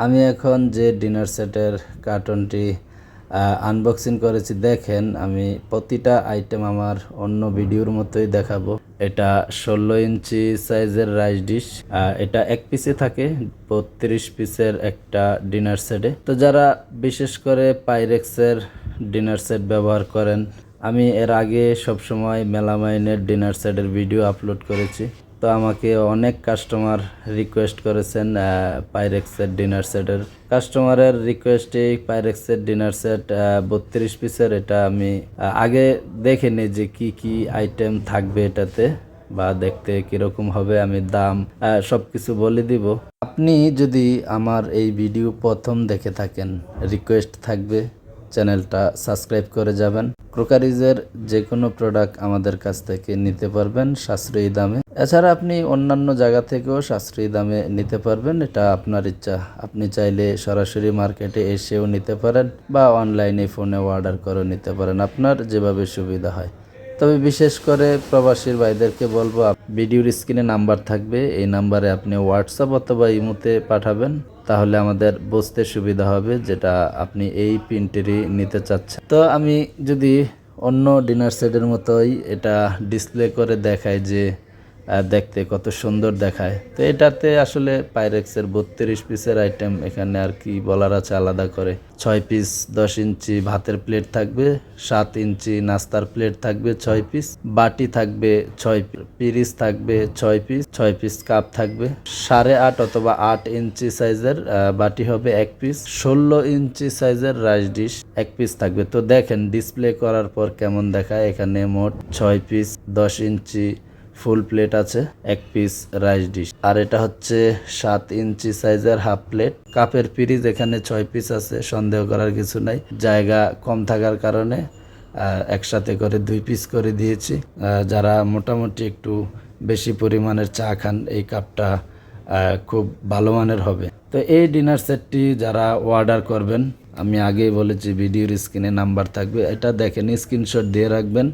আমি এখন যে ডিনার সেটের কার্টনটি আনবক্সিং করেছি, দেখেন আমি প্রতিটা আইটেম আমার অন্য ভিডিওর মতোই দেখাবো। এটা ষোলো ইঞ্চি সাইজের রাইস ডিশ এটা এক পিসে থাকে, বত্রিশ পিসের একটা ডিনার সেটে তো যারা বিশেষ করে পাইরেক্সের ডিনার সেট ব্যবহার করেন, আমি এর আগে সবসময় মেলামাইনের ডিনার সেটের ভিডিও আপলোড করেছি। তো আমাকে অনেক কাস্টমার রিকোয়েস্ট করেছেন পাইরেক্সের ডিনার সেটের কাস্টমারের রিকোয়েস্টে পাইরেক্সের ডিনার সেট বত্রিশ পিসের এটা আমি আগে দেখে যে কি কি আইটেম থাকবে এটাতে বা দেখতে কীরকম হবে, আমি দাম সব কিছু বলে দিব। আপনি যদি আমার এই ভিডিও প্রথম দেখে থাকেন রিকোয়েস্ট থাকবে, চ্যানেলটা সাবস্ক্রাইব করে যাবেন। ক্রোকারিজের যে কোনো প্রোডাক্ট আমাদের কাছ থেকে নিতে পারবেন, সাশ্রয়ী দামে। এছাড়া আপনি অন্যান্য জায়গা থেকেও সাশ্রয়ী দামে নিতে পারবেন। এটা আপনার ইচ্ছা। আপনি চাইলে সরাসরি মার্কেটে এসেও নিতে পারেন বা অনলাইনে ফোনে অর্ডার করে নিতে পারেন, আপনার যেভাবে সুবিধা হয়। তবে বিশেষ করে প্রবাসীর ভাইদেরকে বলব ভিডিওর স্ক্রিনে নাম্বার থাকবে। এই নাম্বারে আপনি হোয়াটসঅ্যাপ অথবা ইমোতে পাঠাবেন, তাহলে আমাদের বুঝতে সুবিধা হবে যেটা আপনি এই প্রিন্টেরই নিতে চাচ্ছেন। তো আমি যদি অন্য ডিনার সেটের মতোই এটা ডিসপ্লে করে দেখাই যে দেখতে কত সুন্দর দেখায়। তো এটাতে আসলে পাইরেক্সের বত্রিশ পিসের আইটেম এখানে আর কি বলার আছে আলাদা করে। ছয় পিস দশ ইঞ্চি ভাতের প্লেট থাকবে, সাত ইঞ্চি নাস্তার প্লেট থাকবে ছয় পিস বাটি থাকবে ছয় পিরিস থাকবে ছয় পিস ছয় পিস কাপ থাকবে। সাড়ে আট অথবা আট ইঞ্চি সাইজের বাটি হবে এক পিস ষোলো ইঞ্চি সাইজের রাইস ডিশ এক পিস থাকবে। তো দেখেন ডিসপ্লে করার পর কেমন দেখায় এখানে মোট ছয় পিস দশ ইঞ্চি ফুল প্লেট আছে, এক পিস রাইস ডিশ আর এটা হচ্ছে সাত ইঞ্চি সাইজের হাফ প্লেট কাপের পিরিজ এখানে ছয় পিস আছে, সন্দেহ করার কিছু নাই। জায়গা কম থাকার কারণে একসাথে করে দুই পিস করে দিয়েছি। যারা মোটামুটি একটু বেশি পরিমাণের চা খান, এই কাপটা খুব ভালো মানের হবে। তো এই ডিনার সেটটি যারা অর্ডার করবেন, আমি আগেই বলেছি, ভিডিওর স্ক্রিনে নাম্বার থাকবে। এটা দেখেন স্ক্রিনশট দিয়ে রাখবেন।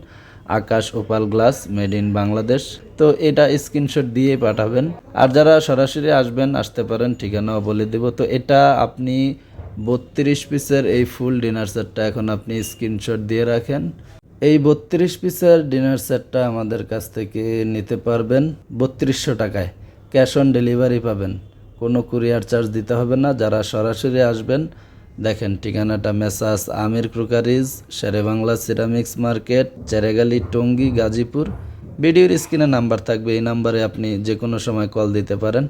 Akash opal glass, made in Bangladesh. তো এটা স্ক্রিনশট দিয়ে পাঠাবেন। আর যারা সরাসরি আসবেন, আসতে পারেন, ঠিকানাও বলে দেব। তো এটা আপনি বত্রিশ পিসের এই ফুল ডিনার সেটটা এখন আপনি স্ক্রিনশট দিয়ে রাখেন। এই বত্রিশ পিসের ডিনার সেটটা আমাদের কাছ থেকে নিতে পারবেন বত্রিশশো টাকায়। ক্যাশ অন ডেলিভারি পাবেন। কোনো কুরিয়ার চার্জ দিতে হবে না। যারা সরাসরি আসবেন দেখেন, ঠিকানাটা messrs Amir crockeries Sherebangla ceramics market, Cheragali, Tongi, Gazipur. ভিডিওর স্ক্রিনে নাম্বার থাকবে, এই নাম্বারে আপনি যে কোনো সময় কল দিতে পারেন।